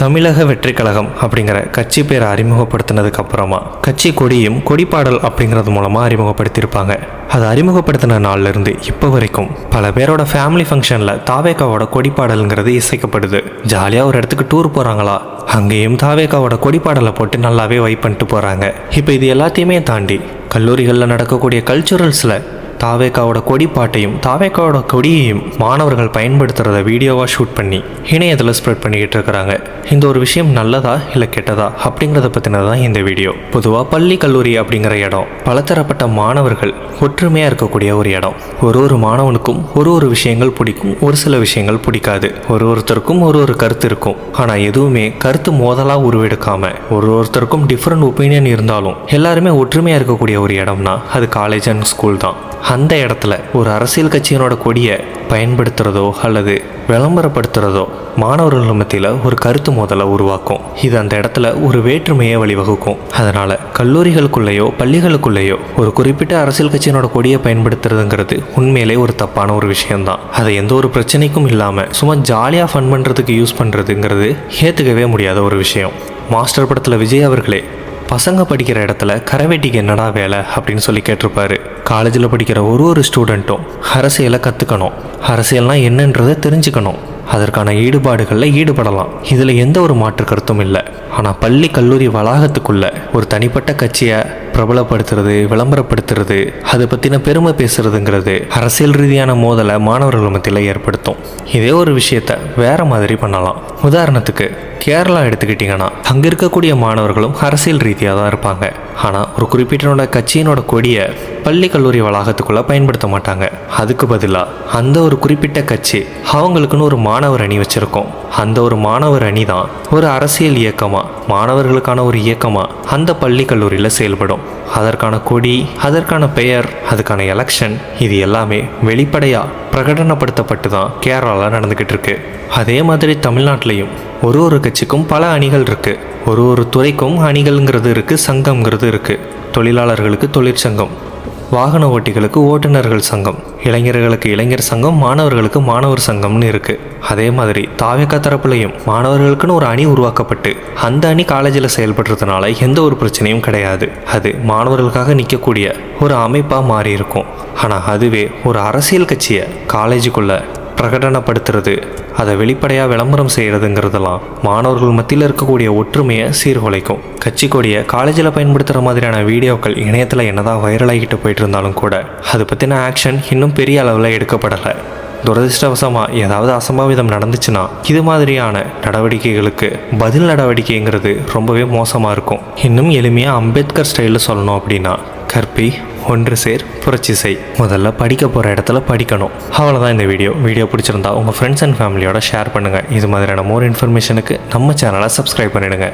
தமிழக வெற்றி கழகம் அப்படிங்கிற கட்சி பேரை அறிமுகப்படுத்தினதுக்கு அப்புறமா கட்சி கொடியும் கொடிப்பாடல் அப்படிங்கிறது மூலமாக அறிமுகப்படுத்தியிருப்பாங்க. அதை அறிமுகப்படுத்தின நாள்ல இருந்து இப்போ வரைக்கும் பல பேரோட ஃபேமிலி ஃபங்க்ஷனில் தாவேக்காவோட கொடிப்பாடலுங்கிறது இசைக்கப்படுது. ஜாலியாக ஒரு இடத்துக்கு டூர் போகிறாங்களா அங்கேயும் தாவேக்காவோட கொடிப்பாடலை போட்டு நல்லாவே வைப் பண்ணிட்டு போகிறாங்க இப்போ இது எல்லாத்தையுமே தாண்டி கல்லூரிகளில் நடக்கக்கூடிய கல்ச்சுரல்ஸில் தாவேக்காவோட கொடிப்பாட்டையும் தாவேக்காவோட கொடியையும் மாணவர்கள் பயன்படுத்துகிறத வீடியோவாக ஷூட் பண்ணி இணையத்தில் ஸ்ப்ரெட் பண்ணிக்கிட்டு இருக்கிறாங்க. இந்த ஒரு விஷயம் நல்லதா இல்லை கெட்டதா அப்படிங்கிறத பற்றினது தான் இந்த வீடியோ. பொதுவாக பள்ளி கல்லூரி அப்படிங்கிற இடம் பலதரப்பட்ட மாணவர்கள் ஒற்றுமையாக இருக்கக்கூடிய ஒரு இடம். ஒரு ஒரு மாணவனுக்கும் ஒரு ஒரு விஷயங்கள் பிடிக்கும் ஒரு சில விஷயங்கள் பிடிக்காது. ஒரு ஒருத்தருக்கும் ஒரு ஒரு கருத்து இருக்கும். ஆனால் எதுவுமே கருத்து மோதலாக உருவெடுக்காமல் ஒரு ஒருத்தருக்கும் டிஃப்ரெண்ட் ஒப்பீனியன் இருந்தாலும் எல்லாருமே ஒற்றுமையாக இருக்கக்கூடிய ஒரு இடம்னா அது காலேஜ் அண்ட் ஸ்கூல் தான். அந்த இடத்துல ஒரு அரசியல் கட்சியினோட கொடியை பயன்படுத்துகிறதோ அல்லது விளம்பரப்படுத்துகிறதோ மாணவர்கள் மத்தியில் ஒரு கருத்து மோதலை உருவாக்கும். இது அந்த இடத்துல ஒரு வேற்றுமையை வழிவகுக்கும். அதனால் கல்லூரிகளுக்குள்ளேயோ பள்ளிகளுக்குள்ளேயோ ஒரு குறிப்பிட்ட அரசியல் கட்சியினோட கொடியை பயன்படுத்துறதுங்கிறது உண்மையிலே ஒரு தப்பான ஒரு விஷயம்தான். அதை எந்த ஒரு பிரச்சனைக்கும் இல்லாமல் சும்மா ஜாலியாக ஃபன் பண்ணுறதுக்கு யூஸ் பண்ணுறதுங்கிறது ஏற்றுக்கவே முடியாத ஒரு விஷயம். மாஸ்டர் படத்தில் விஜய் அவர்களே பசங்க படிக்கிற இடத்துல கரவேட்டிக்கு என்னடா வேலை அப்படின்னு சொல்லி கேட்டிருப்பாரு. காலேஜில் படிக்கிற ஒரு ஒரு ஸ்டூடெண்ட்டும் அரசியலை கற்றுக்கணும் அரசியல்னால் என்னன்றதை தெரிஞ்சுக்கணும். அதற்கான ஈடுபாடுகளில் ஈடுபடலாம். இதில் எந்த ஒரு மாற்று கருத்தும் இல்லை. ஆனால் பள்ளி கல்லூரி வளாகத்துக்குள்ள ஒரு தனிப்பட்ட கட்சியை பிரபலப்படுத்துறது விளம்பரப்படுத்துறது அதை பற்றின பெருமை பேசுறதுங்கிறது அரசியல் ரீதியான மோதலை மாணவர்கள் மத்தியில் ஏற்படுத்தும். இதே ஒரு விஷயத்த வேற மாதிரி பண்ணலாம். உதாரணத்துக்கு கேரளா எடுத்துக்கிட்டிங்கன்னா அங்கே இருக்கக்கூடிய மாணவர்களும் அரசியல் ரீதியாக தான் இருப்பாங்க. ஆனால் ஒரு குறிப்பிட்டனோட கட்சியினோட கொடியை பள்ளி கல்லூரி வளாகத்துக்குள்ளே பயன்படுத்த மாட்டாங்க. அதுக்கு பதிலாக அந்த ஒரு குறிப்பிட்ட கட்சி அவங்களுக்குன்னு ஒரு மாணவர் அணி வச்சுருக்கோம். அந்த ஒரு மாணவர் அணி தான் ஒரு அரசியல் இயக்கமாக மாணவர்களுக்கான ஒரு இயக்கமாக அந்த பள்ளி கல்லூரியில் செயல்படும். அதற்கான கொடி அதற்கான பெயர் அதுக்கான எலெக்ஷன் இது எல்லாமே வெளிப்படையாக பிரகடனப்படுத்தப்பட்டு தான் கேரளாவில் நடந்துக்கிட்டு இருக்கு அதே மாதிரி தமிழ்நாட்டிலையும் ஒரு ஒரு கட்சிக்கும் பல அணிகள் இருக்குது ஒரு ஒரு துறைக்கும் அணிகள்ங்கிறது இருக்குது சங்கம்ங்கிறது இருக்குது தொழிலாளர்களுக்கு தொழிற்சங்கம் வாகன ஓட்டிகளுக்கு ஓட்டுநர்கள் சங்கம் இளைஞர்களுக்கு இளைஞர் சங்கம் மாணவர்களுக்கு மாணவர் சங்கம்னு இருக்குது அதே மாதிரி தாவேக்கா தரப்புலையும் மாணவர்களுக்குன்னு ஒரு அணி உருவாக்கப்பட்டு அந்த அணி காலேஜில் செயல்படுறதுனால எந்த ஒரு பிரச்சனையும் கிடையாது. அது மாணவர்களுக்காக நிற்கக்கூடிய ஒரு அமைப்பாக மாறி இருக்கும் ஆனால் அதுவே ஒரு அரசியல் கட்சியை காலேஜுக்குள்ளே பிரகடனப்படுத்துறது. அதை வெளிப்படையாக விளம்பரம் செய்கிறதுங்கிறதெல்லாம் மாணவர்கள் மத்தியில் இருக்கக்கூடிய ஒற்றுமையை சீர்குலைக்கும். கட்சி கொடியை காலேஜில் பயன்படுத்துகிற மாதிரியான வீடியோக்கள் இணையத்தில் என்னதான் வைரலாகிட்டு போயிட்டு இருந்தாலும் கூட அது பற்றின ஆக்ஷன் இன்னும் பெரிய அளவில் எடுக்கப்படலை. துரதிருஷ்டவசமாக ஏதாவது அசம்பாவிதம் நடந்துச்சுன்னா இது மாதிரியான நடவடிக்கைகளுக்கு பதில் நடவடிக்கைங்கிறது ரொம்பவே மோசமாக இருக்கும். இன்னும் எளிமையாக அம்பேத்கர் ஸ்டைலில் சொல்லணும் அப்படின்னா கற்பி ஒன்று சேர் புரட்சி செய். முதல்ல படிக்க போகிற இடத்துல படிக்கணும். அவ்வளோதான் இந்த வீடியோ. வீடியோ பிடிச்சிருந்தா உங்கள் ஃப்ரெண்ட்ஸ் அண்ட் ஃபேமிலியோட ஷேர் பண்ணுங்கள் இது மாதிரியான மோர் இன்ஃபர்மேஷனுக்கு நம்ம சேனலை சப்ஸ்கிரைப் பண்ணிடுங்க.